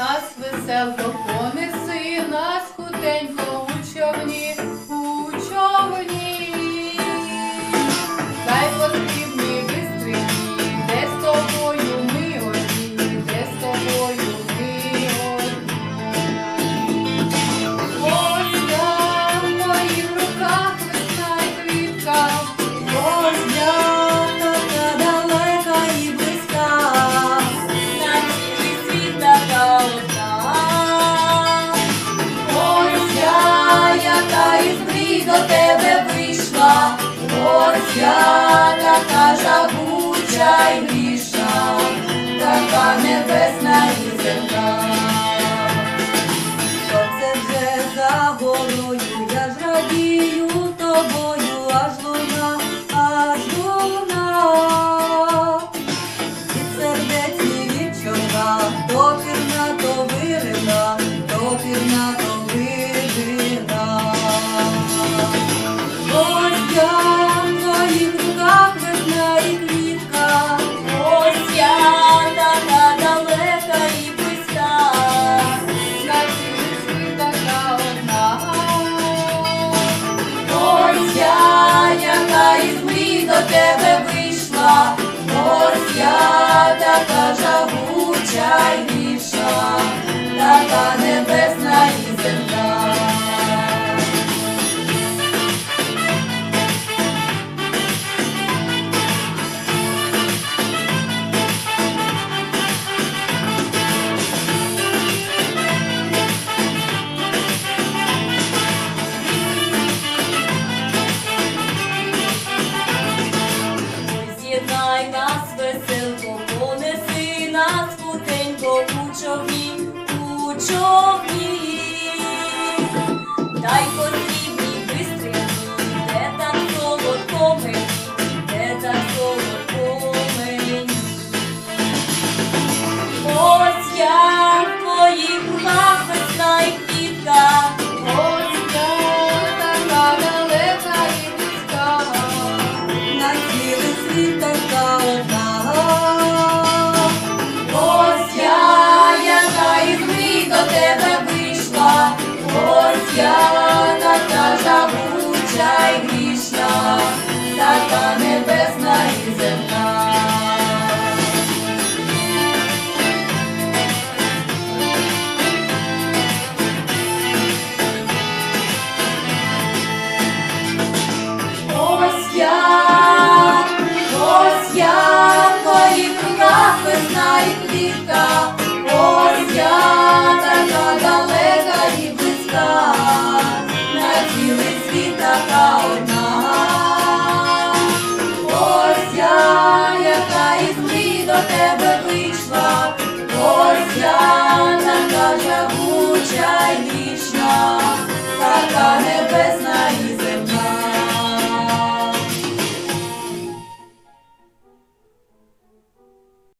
нас весело, понеси нас хутенько. Я така жагуча й грішна, така небесна і земля. shine. Чого